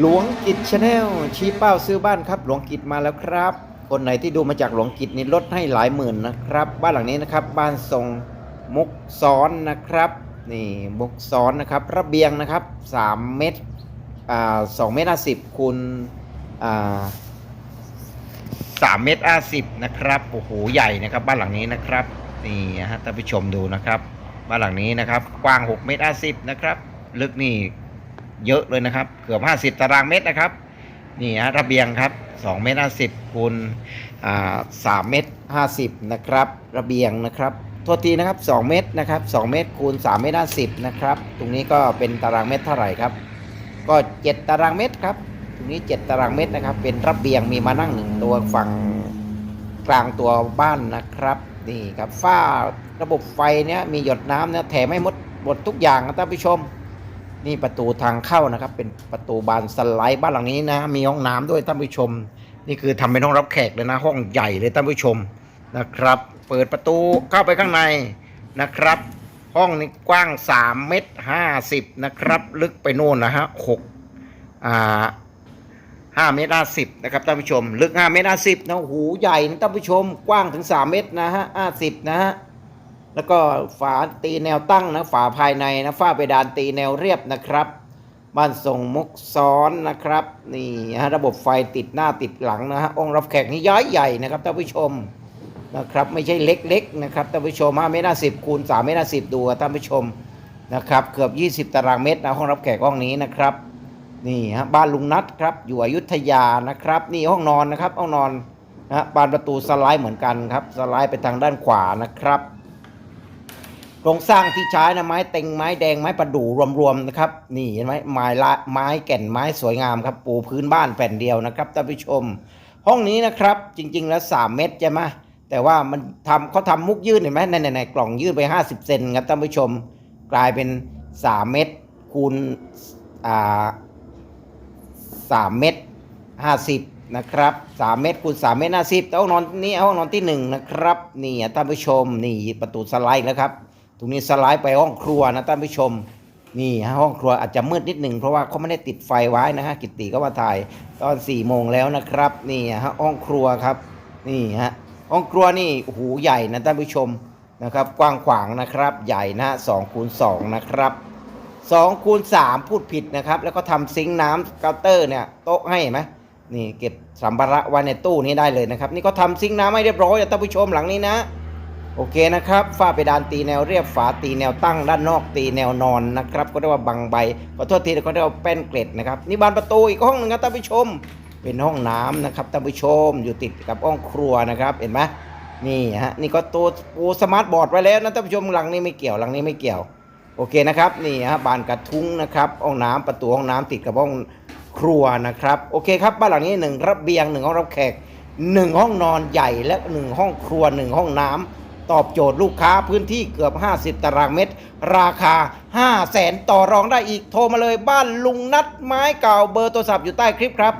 หลวงกิจชาแนลชี้เป้าซื้อบ้านครับ หลวงกิจมาแล้วครับ คนไหนที่ดูมาจากหลวงกิจนี่ลดให้หลายหมื่นนะครับ บ้านหลังนี้นะครับ บ้านทรงมุกซ้อนนะครับ นี่มุกซ้อนนะครับ ระเบียงนะครับ3เมตรอ่าสองเมตรห้าสิบคูณอ่าสามเมตรห้าสิบนะครับโอ้โหใหญ่นะครับ บ้านหลังนี้นะครับนี่ฮะท่านผู้ชมดูนะครับ บ้านหลังนี้นะครับ กว้าง6เมตรห้าสิบนะครับ ลึกนี่ เยอะเลยนะครับ เกือบ 50 ตารางเมตรนะครับ นี่ฮะระเบียงครับ2เมตร50คูณอ่า3เมตร50นะครับ ระเบียงนะครับโทษทีนะครับ 2 เมตรนะครับ 2 เมตรคูณ3เมตร50นะครับ ตรงนี้ก็เป็นตารางเมตรเท่าไหร่ครับ ก็ 7 ตารางเมตรครับ ตรงนี้ 7 ตารางเมตรนะครับ เป็นระเบียงมีมานั่งหนึ่งตัวฝั่งกลางตัวบ้านนะครับ นี่ครับฝ้าระบบไฟเนี้ยมีหยดน้ำเนี่ยแถมให้หมดหมดทุกอย่างนะท่านผู้ชม นี่ประตูทางเข้านะครับ เป็นประตูบานสไลด์บ้านหลังนี้นะ มีห้องน้ำด้วยท่านผู้ชม นี่คือทำเป็นห้องรับแขกเลยนะ ห้องใหญ่เลยท่านผู้ชมนะครับ เปิดประตูเข้าไปข้างในนะครับ ห้องนี้กว้าง 3 เมตร50 นะครับ ลึกไปโน่นนะฮะ6อ่า5เมตร50นะครับท่านผู้ชม ลึก5เมตร50นะโอ้โหใหญ่นะท่านผู้ชม กว้างถึง3เมตรนะฮะ50นะฮะ แล้วก็ฝาตีแนวตั้งนะฝาภายในนะฝ้าเพดานตีแนวเรียบนะครับ บ้านทรงมุกซ้อนนะครับนี่ฮะระบบไฟติดหน้าติดหลังนะฮะองค์รับแขกนี่ย้ายใหญ่นะครับท่านผู้ชมนะครับไม่ใช่เล็กๆนะครับท่านผู้ชมห้าเมตรสิบคูณสามเมตรสิบดูท่านผู้ชมนะครับเกือบ 20 ตารางเมตรนะห้องรับแขกห้องนี้นะครับนี่ฮะบ้านลุงนัทครับอยู่อยุธยานะครับนี่ห้องนอนนะครับห้องนอนนะฮะบานประตูสไลด์เหมือนกันครับสไลด์ไปทางด้านขวานะครับ โครงสร้างที่ใช้นะไม้เต็งไม้แดงไม้ประดู่รวมๆนะครับ นี่เห็นไหมไม้ละไม้แก่นไม้สวยงามครับ ปูพื้นบ้านแผ่นเดียวนะครับท่านผู้ชม ห้องนี้นะครับจริง ๆ แล้ว 3 เมตรใช่ไหมแต่ว่ามันทำเขาทำมุกยื่นเห็นไหมในในกล่องยื่นไป 50 เซนครับท่านผู้ชมกลายเป็น 3 เมตรคูณอ่า3เมตร50นะครับ3เมตรคูณ3เมตร50แต่ห้องนอนนี้ห้องนอนที่หนึ่งนะครับนี่ท่านผู้ชมนี่ประตูสไลด์แล้วครับ รงนี้สไลด์ไปห้องครัวนะท่านผู้ชมนี่ฮะห้องครัวอาจจะมืดนิดหนึ่งเพราะว่าเขาไม่ได้ติดไฟไว้นะฮะกิตติก็มาถ่ายตอน4ี่โมงแล้วนะครับนี่ฮะห้องครัวครับนี่ฮะห้องครัวนี่โอ้โหใหญ่นะท่านผู้ชมนะครับกว้างขวางนะครับใหญ่นะสองคูณสองนะครับสองคูณสามพูดผิดนะครับ แล้วก็ทำซิงค์น้ำเคาน์เตอร์เนี่ยโต๊ะให้ไหมนี่เก็บสัมภาระไว้ในตู้นี้ได้เลยนะครับ นี่ก็ทำซิงค์น้ำให้เรียบร้อยนะท่านผู้ชมหลังนี้นะ โอเคนะครับฝ้าเพดานตีแนวเรียบฝาตีแนวตั้งด้านนอกตีแนวนอนนะครับ ก็เรียกว่าบังใบขอโทษทีเขาเรียกว่าแป้นเกล็ดนะครับนี่บานประตูอีกห้องหนึงครับท่านผู้ชม เป็นห้องน้ำนะครับท่านผู้ชมอยู่ติดกับห้องครัวนะครับเห็นไหมนี่ฮะนี่ก็ตัวปูสมาร์ทบอร์ดไว้แล้วนะท่านผู้ชมหลังนี้ไม่เกี่ยวหลังนี้ไม่เกี่ยว โอเคนะครับนี่ฮะบานกระทุ้งนะครับห้องน้ำประตูห้องน้ำติดกับห้องครัวนะครับโอเคครับบ้านหลังนี้หนึ่งระเบียงหนึ่งห้องรับแขกหนึ่งห้องนอนใหญ่และหนึ่งห้องครัวหนึ่งห้องน้ำ ตอบโจทย์ลูกค้าพื้นที่เกือบ 50 ตารางเมตร ราคา 5 0 0แสนต่อรองได้อีกโทรมาเลยบ้านลุงนัดไม้เก่าเบอร์โทรศัพท์อยู่ใต้คลิปครับ